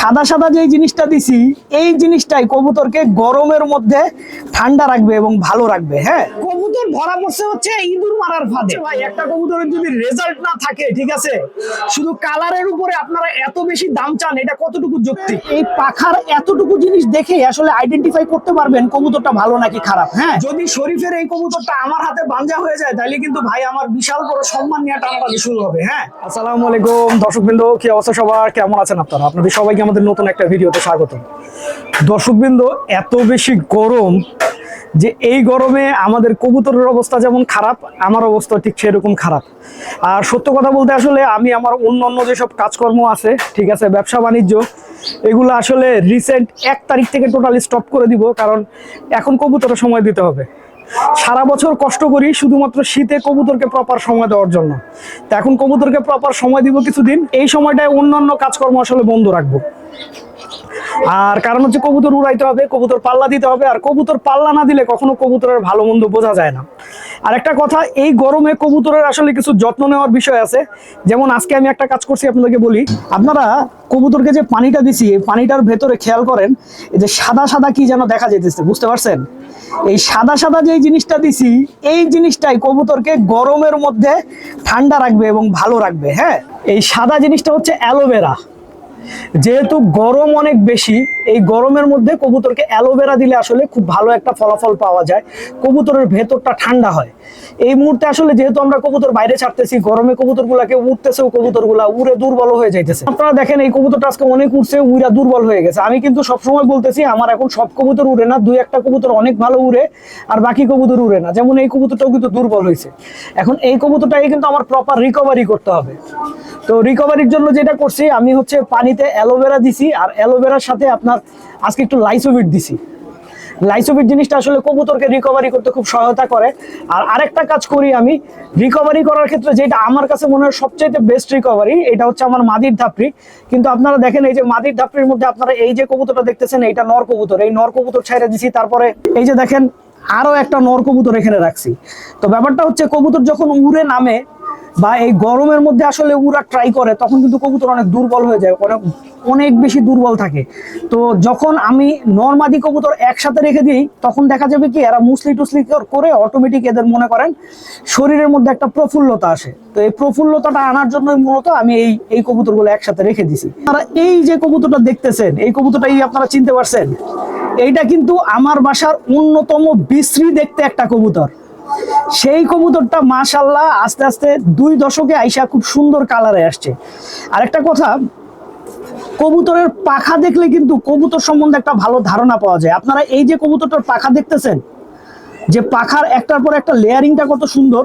সাদা সাদা যে জিনিসটা দিছি এই জিনিসটাই কবুতরকে গরমের মধ্যে ঠান্ডা রাখবে এবং ভালো রাখবে হ্যাঁ? কবুতর ধরা পড়ছে হচ্ছে ইঁদুর মারার ফাঁদে। ভাই একটা কবুতরের যদি রেজাল্ট না থাকে ঠিক আছে? শুধু কালারের উপরে আপনারা এত বেশি দাম চান এটা কতটুকু যুক্তি এই পাখার এতটুকু জিনিস দেখে আসলে আইডেন্টিফাই করতে পারবেন কবুতরটা ভালো নাকি খারাপ হ্যাঁ? যদি শরীফের এই কবুতরটা আমার হাতে বাঞ্জা হয়ে যায় তাহলে কিন্তু ভাই আমার বিশাল বড় সম্মান নিয়ে টানাটানি শুরু হবে হ্যাঁ? আসসালামু আলাইকুম দর্শকবৃন্দ কি অবস্থা সবার? কেমন আছেন আপনারা? আপনাদের সবাইকে আমাদের নতুন একটা ভিডিওতে স্বাগত। দর্শকবৃন্দ, এত বেশি গরম যে এই গরমে আমাদের কবুতরের অবস্থা যেমন খারাপ, আমার অবস্থা ঠিক সেরকম খারাপ। আর সত্য কথা বলতে আসলে আমি আমার অন্য অন্য যেসব কাজকর্ম আছে, ঠিক আছে, ব্যবসা বাণিজ্য, এগুলো আসলে রিসেন্ট এক তারিখ থেকে টোটালি স্টপ করে দিব, কারণ এখন কবুতরের সময় দিতে হবে। সারা বছর কষ্ট করি শুধুমাত্র শীতে কবুতরকে প্রপার সময় দেওয়ার জন্য। তো এখন কবুতরকে প্রপার সময় দিব কিছুদিন, এই সময়টায় অন্যান্য কাজকর্ম আসলে বন্ধ রাখব। আর কারণ হচ্ছে কবুতর উড়াইতে হবে, কবুতর পাল্লা দিতে হবে, আর কবুতর পাল্লা না দিলে কখনো কবুতরের ভালো মন্দ বোঝা যায় না। আর একটা কথা, এই গরমে কবুতরের আসলে কিছু যত্ন নেওয়ার বিষয় আছে। যেমন আজকে আমি একটা কাজ করছি আপনাদেরকে বলি, আপনারা কবুতরকে যে পানিটা দিছি, এই পানিটার ভেতরে খেয়াল করেন যে সাদা সাদা কি যেন দেখা যেতেছে বুঝতে পারছেন? এই সাদা সাদা যে জিনিসটা দিছি, এই জিনিসটাই কবুতরকে গরমের মধ্যে ঠান্ডা রাখবে এবং ভালো রাখবে হ্যাঁ? এই সাদা জিনিসটা হচ্ছে অ্যালোভেরা। যেহেতু গরম অনেক বেশি, এই গরমের মধ্যে কবুতরকে অ্যালোভেরা দিলে আসলে খুব ভালো একটা ফলাফল পাওয়া যায়। কবুতরের ভেতরটা ঠান্ডা হয়। এই মুহূর্তে আসলে যেহেতু আমরা কবুতর বাইরে ছাড়তেছি, গরমে কবুতরগুলাকে উঠতেছেও কবুতরগুলা, উড়ে দুর্বল হয়ে যাইতেছে। আপনারা দেখেন, এই কবুতরটা আজকে অনেক উঠছে উইরা দুর্বল হয়ে গেছে। আমি কিন্তু সবসময় বলতেছি, আমার এখন সব কবুতর উড়ে না, দুই একটা কবুতর অনেক ভালো উড়ে, আর বাকি কবুতর উড়ে না। যেমন এই কবুতরটাও কিন্তু দুর্বল হয়েছে এখন এই কবুতরটাকে কিন্তু আমার প্রপার রিকভারি করতে হবে। তো রিকভারির জন্য যেটা করছি, আমি হচ্ছে পানিতে অ্যালোভেরা দিছি আর অ্যালোভেরার সাথে আপনার আজকে একটু লাইসোভিট দিছি। লাইসোভিট জিনিসটা আসলে কবুতরকে রিকভারি করতে খুব সহায়তা করে। আর আরেকটা কাজ করি আমি রিকভারি করার ক্ষেত্রে যেটা আমার কাছে মনে হয় সবচেয়ে বেস্ট রিকভারি এটা হচ্ছে আমার মাদির ধাপড়ি। কিন্তু আপনারা দেখেন এই যে মাদির ধাপড়ির মধ্যে আপনারা এই যে কবুতরটা দেখতেছেন, এইটা নর কবুতর। এই নর কবুতর ছাইড়ে দিছি, তারপরে এই যে দেখেন আরও একটা নর কবুতর এখানে রাখছি। তো ব্যাপারটা হচ্ছে কবুতর যখন উড়ে নামে বা এই গরমের মধ্যে আসলে উড়া ট্রাই করে, তখন কিন্তু কবুতর অনেক দুর্বল হয়ে যায়, অনেক অনেক বেশি দুর্বল থাকে। তো যখন আমি নর্মাদি কবুতর একসাথে রেখে দিই, তখন দেখা যাবে কি এরা মুসলি টুসলি করে অটোমেটিক এদের মনে করেন শরীরের মধ্যে একটা প্রফুল্লতা আসে। তো এই প্রফুল্লতাটা আনার জন্যই মূলত আমি এই এই কবুতরগুলো একসাথে রেখে দিছি। আপনারা এই যে কবুতরটা দেখতেছেন, এই কবুতরটাই আপনারা চিনতে পারছেন। এইটা কিন্তু আমার বাসার অন্যতম বিশ্রী দেখতে একটা কবুতর। সেই কবুতরটা মাশাল্লাহ আস্তে আস্তে দুই দশকে আইসা খুব সুন্দর কালারে আসছে। আর একটা কথা, কবুতরের পাখা দেখলে কিন্তু কবুতর সম্বন্ধে একটা ভালো ধারণা পাওয়া যায়। আপনারা এই যে কবুতরটার পাখা দেখতেছেন, যে পাখার একটার পর একটা লেয়ারিংটা কত সুন্দর।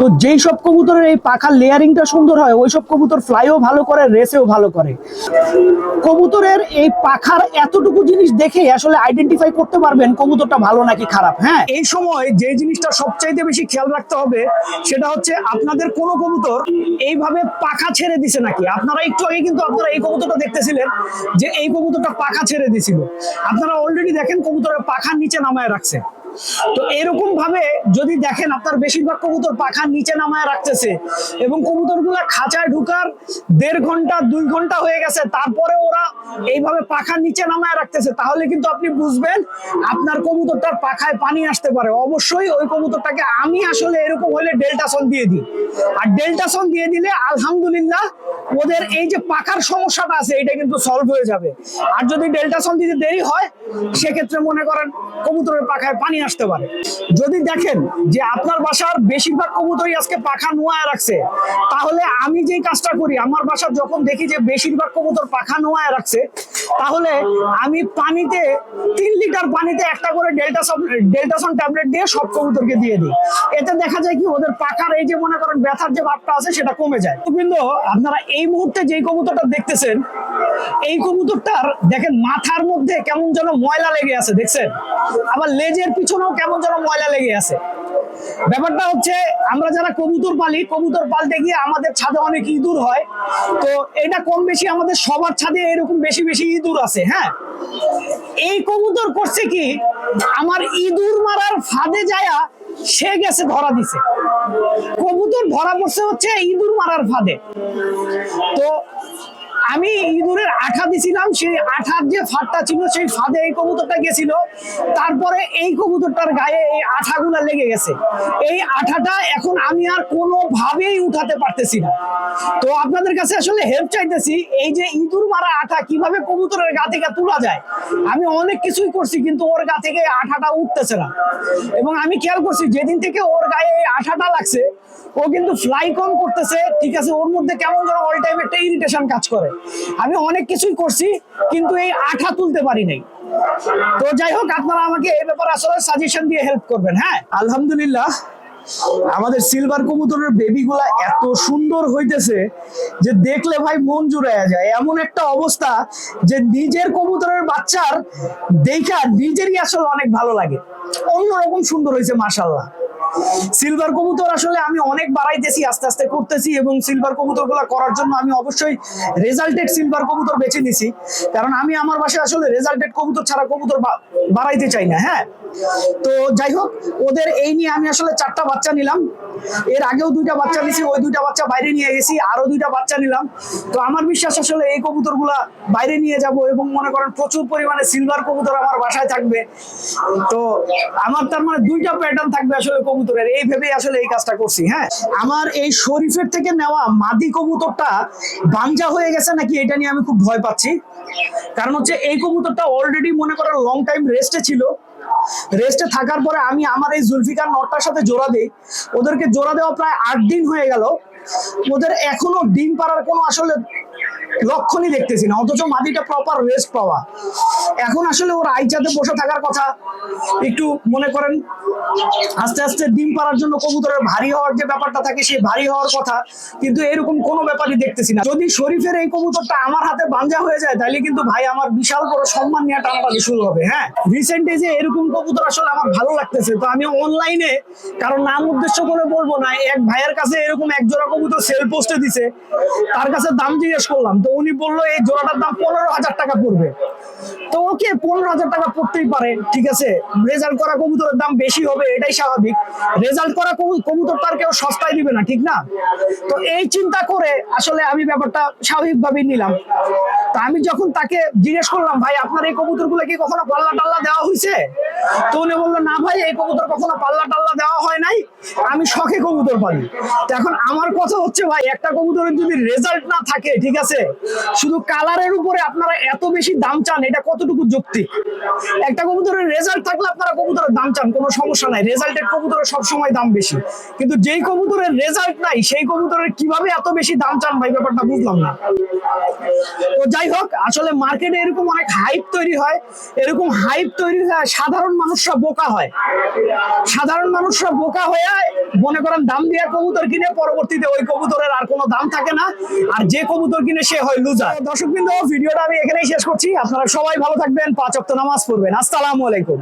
তো যেই সব কবুতরের এই পাখার লেয়ারিংটা সুন্দর হয়, ওই সব কবুতর ফ্লাইও ভালো করে রেসেও ভালো করে। কবুতরের এই পাখার এতটুকু জিনিস দেখে আসলে আইডেন্টিফাই করতে পারবেন কবুতরটা ভালো নাকি খারাপ হ্যাঁ? এই সময় যে জিনিসটা সবচাইতে বেশি খেয়াল রাখতে হবে, সেটা হচ্ছে আপনাদের কোন কবুতর এইভাবে পাখা ছেড়ে দিছে নাকি? আপনারা একটু আগে কিন্তু আপনারা এই কবুতরটা দেখতেছিলেন যে এই কবুতরটা পাখা ছেড়ে দিছিল। আপনারা অলরেডি দেখেন কবুতরের পাখার নিচে নামায় রাখছে। তো এরকম ভাবে যদি দেখেন আপনার বেশিরভাগ কবুতর পাখার নিচে নামায় রাখতেছে এবং কবুতরগুলা খাঁচায় ঢুকার দেড় ঘণ্টা, দুই ঘণ্টা হয়ে গেছে, তারপরে ওরা এইভাবে পাখার নিচে নামায় রাখতেছে, তাহলে কিন্তু আপনি বুঝবেন আপনার কবুতরটার পাখায় পানি আসতে পারে। অবশ্যই ওই কবুতরটাকে আমি আসলে এরকম হলে ডেল্টাসন দিয়ে দিই। আর ডেল্টাসন দিয়ে দিলে আলহামদুলিল্লাহ ওদের এই যে পাখার সমস্যাটা আছে, এটা কিন্তু সলভ হয়ে যাবে। আর যদি ডেল্টাসন দিতে দেরি হয়, সেক্ষেত্রে মনে করেন কবুতরের পাখায় পানি আসতে পারে। যদি দেখেন যে আপনার বাসার বেশিরভাগ কবুতরই আজকে পাখা নোয়ায় রাখছে, তাহলে আমি যে কাজটা করি, আমার বাসার যখন দেখি যে বেশিরভাগ কবুতর পাখা নোয়ায় রাখছে, তাহলে আমি পানিতে তিন লিটার পানিতে একটা করে ডেল্টাসন ডেল্টাসন ট্যাবলেট দিয়ে সব কবুতরকে দিয়ে দিই। এতে দেখা যায় কি ওদের পাখার এই যে মনে করেন ব্যথার যে ভাবটা আছে, সেটা কমে যায়। কিন্তু আপনারা এই মুহূর্তে যেই কবুতরটা দেখতেছেন এই কবুতরটার দেখেন মাথার মধ্যে কেমন যেন ময়লা লেগে আছে, দেখছেন? আবার লেজের পিছনেও কেমন যেন ময়লা লেগে আছে। ব্যাপারটা হচ্ছে, আমরা যারা কবুতর পালি, কবুতর পালতে গিয়ে আমাদের ছাদে অনেক ইঁদুর হয়। তো এটা কম বেশি আমাদের সবার ছাদে এরকম বেশি বেশি ইঁদুর আছে হ্যাঁ? এই কবুতর করছে কি, আমার ইঁদুর মারার ফাঁদে যায়া সে গেছে ধরা দিছে। কবুতর ধরা পড়ছে হচ্ছে ইঁদুর মারার ফাঁদে। তো আমি ইঁদুরের আঠা দিছিলাম, সেই আঠার যে ফাঁদটা ছিল, সেই ফাঁদে এই কবুতরটা গেছিল। তারপরে এই কবুতরটার গায়ে এই আঠাগুলা লেগে গেছে। এই আঠাটা এখন আমি আর কোনোভাবেই উঠাতে পারতেছি না। তো আপনাদের কাছে আসলে হেল্প চাইতেছি, এই যে ইঁদুর মারা আঠা কীভাবে কবুতরের গা থেকে তোলা যায়? আমি অনেক কিছুই করছি, কিন্তু ওর গা থেকে আঠাটা উঠতেছে না। এবং আমি খেয়াল করছি, যেদিন থেকে ওর গায়ে এই আঠাটা লাগছে ও কিন্তু ফ্লাই কম করতেছে, ঠিক আছে? ওর মধ্যে কেমন যেন অল টাইম একটা ইরিটেশন কাজ করে। আমি অনেক কিছুই করছি, কিন্তু এই আঠা তুলতে পারি নাই। তো যাই হোক, আপনারা আমাকে এই ব্যাপারে আসলে সাজেশন দিয়ে হেল্প করবেন হ্যাঁ? আলহামদুলিল্লাহ, আমাদের সিলভার কবুতরের বেবিগুলা এত সুন্দর হইতেছে যে দেখলে ভাই মন জুড়াইয়া যায়। এমন একটা অবস্থা যে নিজের কবুতরের বাচ্চার দেখা নিজেরই আসলে অনেক ভালো লাগে। অন্যরকম সুন্দর হয়েছে মাশাল্লাহ সিলভার কবুতর আসলে আমি অনেক বাড়াইতেছি, আস্তে আস্তে করতেছি এবং সিলভার কবুতর করার জন্য আমি অবশ্যই রেজাল্টেড সিলভার কবুতর বেছে নিছি। কারণ আমি আমার বাসায় আসলে রেজাল্টেড কবুতর ছাড়া কবুতর বাড়াইতে চাই না হ্যাঁ? তো যাই হোক, ওদের এই নিয়ে আমি আসলে চারটা বাচ্চা নিলাম। এর আগেও দুইটা বাচ্চা নিয়েছি ওই দুইটা বাচ্চা বাইরে নিয়ে গেছি আরও দুইটা বাচ্চা নিলাম। তো আমার বিশ্বাস আসলে এই কবুতরগুলা বাইরে নিয়ে যাব এবং মনে করেন প্রচুর পরিমাণে সিলভার কবুতর আমার বাসায় থাকবে। তো আমার তার মানে দুইটা প্যাটার্ন থাকবে আসলে কবুতরের, এই ভেবেই আসলে এই কাজটা করছি হ্যাঁ? আমার এই শরীফের থেকে নেওয়া মাদি কবুতরটা বাঞ্জা হয়ে গেছে নাকি এটা নিয়ে আমি খুব ভয় পাচ্ছি। কারণ হচ্ছে এই কবুতরটা অলরেডি মনে করেন লং টাইম রেস্টে ছিল। রেস্টে থাকার পরে আমি আমার এই জুলফিকার নটটার সাথে জোড়া দিই। ওদেরকে জোড়া দেওয়া প্রায় আট দিন হয়ে গেল। ওদের এখনও ডিম পাড়ার কোনো আসলে লক্ষণই দেখতেছি না, অথচ মাটিটা প্রপার রেস্ট পাওয়া। এখন আসলে ওর আই আইচাতে বসে থাকার কথা, একটু মনে করেন, আস্তে আস্তে ডিম পাড়ার জন্য কবুতরের ভারী হওয়ার যে ব্যাপারটা থাকে, সেই ভারী হওয়ার কথা, কিন্তু এরকম কোনো ব্যাপারই দেখতেছি না। যদি শরীফের এই কবুতরটা আমার হাতে বাঞ্জা হয়ে যায়, তাহলে কিন্তু ভাই আমার বিশাল বড় সম্মান নিয়ে টানাটানি শুরু হবে হ্যাঁ? রিসেন্ট যে এরকম কবুতর আসলে আমার ভালো লাগতেছে, তো আমি অনলাইনে কারণ নাম উদ্দেশ্য করে বলব না, এক ভাইয়ের কাছে এরকম এক জোড়া কবুতর সেল পোস্টে দিছে, তার কাছে দাম জিজ্ঞেস করলাম উনি বলল, এই জোড়াটার দাম পনেরো হাজার টাকা পড়বে। তো ওকে পনেরো হাজার টাকা পড়তেই পারে, ঠিক আছে? রেজাল্ট করা কবুতরের দাম বেশি হবে, এটাই স্বাভাবিক। রেজাল্ট করা কবুতর তার কেউ সস্তায় দিবে না, ঠিক না? তো এই চিন্তা করে আসলে আমি ব্যাপারটা স্বাভাবিকভাবেই নিলাম। তো আমি যখন তাকে জিজ্ঞেস করলাম, ভাই, আপনার এই কবুতরগুলো কি কখনো পাল্লা টাল্লা দেওয়া হয়েছে? তো উনি বলল, না ভাই, এই কবুতর কখনো পাল্লা টাল্লা দেওয়া হয় নাই। আমি শখে কবুতর পালি। তো এখন আমার কথা হচ্ছে, ভাই, একটা কবুতরের যদি রেজাল্ট না থাকে, ঠিক আছে শুধু কালারের উপরে আপনারা এত বেশি দাম চান, এটা কতটুকু যৌক্তিক? একটা কবুতরের রেজাল্ট থাকলে আপনারা কবুতরের দাম চান, কোনো সমস্যা নাই। রেজাল্টের কবুতরের সবসময় দাম বেশি। কিন্তু যেই কবুতরের রেজাল্ট নাই, সেই কবুতরের কীভাবে এত বেশি দাম চান ভাই, ব্যাপারটা বুঝলাম না। তো যাই হোক, আসলে মার্কেটে এরকম অনেক হাইপ তৈরি হয়। এরকম হাইপ তৈরি হয়, সাধারণ মানুষরা বোকা হয়। সাধারণ মানুষরা বোকা হয়ে মনে করেন দাম দিয়ে কবুতর কিনে, পরবর্তীতে ওই কবুতরের আর কোনো দাম থাকে না। আর যে কবুতর কিনে, সে হয় দর্শক বিন্দু ভিডিওটা আমি এখানেই শেষ করছি। আপনারা সবাই ভালো থাকবেন, পাঁচ অক্ট নামাজ পড়বেন। আসসালামু আলাইকুম।